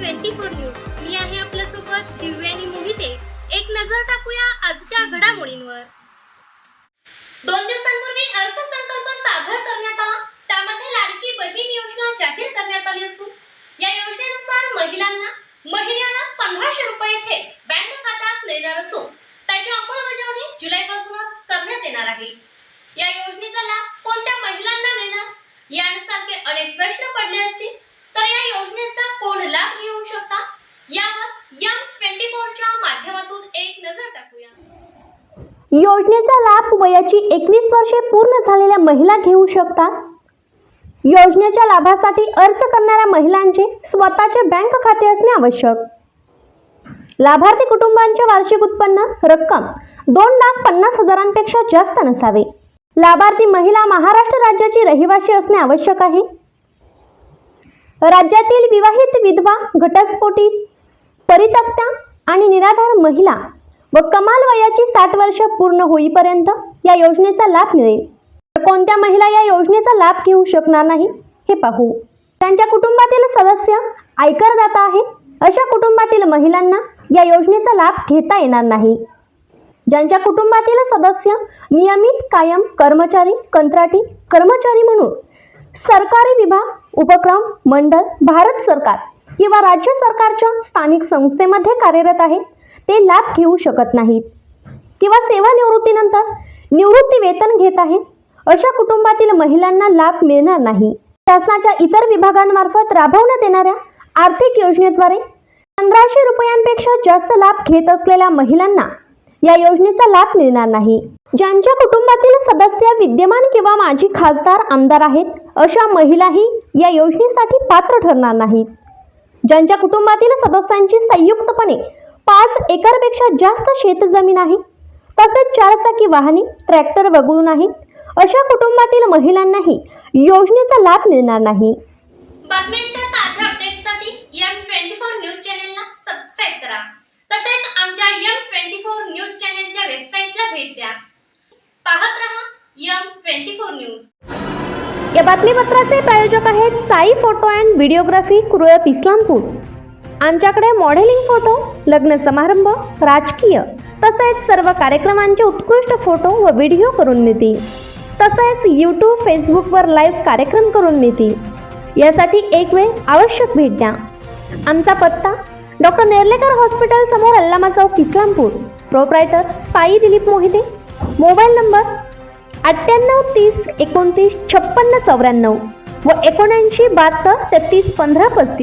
Twenty four news. मी आहे आपल्यासोबत दिव्यानी मोहिते. एक नजर टाकूया आजच्या घडामोडींवर. दोन दिवसांपूर्वी अर्थसंकल्प सादर करण्यात आला. त्यामध्ये लाडकी बहीण योजना जाहीर करण्यात आली असून या योजनेनुसार महिलांना महिन्याला पंधराशे रुपये थेट बँक खात्यात मिळणार असून त्याची अंमलबजावणी जुलैपासूनच करण्यात येणार आहे. या योजनेचा लाभ कोणत्या महिलांना मिळणार? यासारखे अनेक प्रश्न पडले असतील. तर या योजनेचा कोण लाभ घेऊ शकता? यावर यम ट्वेंटी फोरच्या माध्यमातून एक नजर टाकूया. योजनेचा लाभ वयाची एकवीस वर्षे पूर्ण झालेल्या महिला घेऊ शकतात. योजनेच्या लाभासाठी अर्ज करणाऱ्या महिलांचे स्वतःचे बँक खाते असणे आवश्यक. लाभार्थी कुटुंबांचे वार्षिक उत्पन्न रक्कम दोन लाख पन्नास हजारांपेक्षा जास्त नसावे. लाभार्थी महिला महाराष्ट्र राज्याची रहिवासी असणे आवश्यक आहे. राज्यातील विवाहित विधवा घटस्फोटी परित्यक्त्या आणि निराधार महिला व कमाल वयाची साठ वर्ष पूर्ण होईपर्यंत या योजनेचा लाभ मिळेल. तर कोणत्या महिला या योजनेचा लाभ घेऊ शकणार नाही हे पाहू. त्यांच्या कुटुंबातील सदस्य आयकरदाता आहेत अशा कुटुंबातील महिलांना या योजनेचा लाभ घेता येणार नाही. ज्यांच्या कुटुंबातील सदस्य नियमित कायम कर्मचारी कंत्राटी कर्मचारी म्हणून सरकारी विभाग उपक्रम मंडळ भारत सरकार किंवा राज्य सरकारच्या स्थानिक संस्थेमध्ये कार्यरत आहेत ते लाभ घेऊ शकत नाहीत. किंवा सेवानिवृत्तीनंतर निवृत्ती वेतन घेत आहेत अशा कुटुंबातील महिलांना लाभ मिळणार नाही. शासनाच्या इतर विभागांमार्फत राबवण्यात येणाऱ्या आर्थिक योजनेद्वारे पंधराशे रुपयांपेक्षा जास्त लाभ घेत असलेल्या महिलांना या योजनेचा लाभ मिळणार नाही. ज्यांच्या कुटुंबातील सदस्य विद्यमान किंवा माजी खासदार आमदार आहेत अशा महिलाही या योजनेसाठी पात्र ठरणार नाहीत. ज्यांच्या कुटुंबातील सदस्यांची संयुक्तपणे पाच एकरपेक्षा जास्त शेतजमीन आहे तसेच चारचाकी वाहने ट्रॅक्टर वगळून आहेत अशा कुटुंबातील महिलांनाही योजनेचा लाभ मिळणार नाही बातम्यांच्या ताज्या अपडेट्ससाठी यम ट्वेंटी फोर न्यूज चॅनेलला सबस्क्राईब करा तसेच आमच्या यम ट्वेंटी फोर न्यूज चॅनेलच्या वेबसाईटला भेट द्या पाहत रहा यम ट्वेंटी फोर न्यूज. या बातमीपत्राचे प्रायोजक आहेत Sai photo and videography Kurulap Islampur. आमच्याकडे मॉडेलिंग फोटो लग्न समारंभ राजकीय तसेच सर्व कार्यक्रमांचे उत्कृष्ट फोटो व व्हिडिओ करून मिळतील. तसेच यूट्यूब फेसबुकवर लाईव्ह कार्यक्रम करून मिळतील. यासाठी एक वेळ आवश्यक भेट द्या. आमचा पत्ता डॉक्टर नेर्लेकर हॉस्पिटल समोर अल्लामा चौक Islampur. Proprietor Sai Dilip Mohite. Mobile number अठ्ठ्याण्णव तीस एकोणतीस छप्पन्न चौऱ्याण्णव व एकोणऐंशी बहात्तर तेहतीस पंधरा पस्तीस.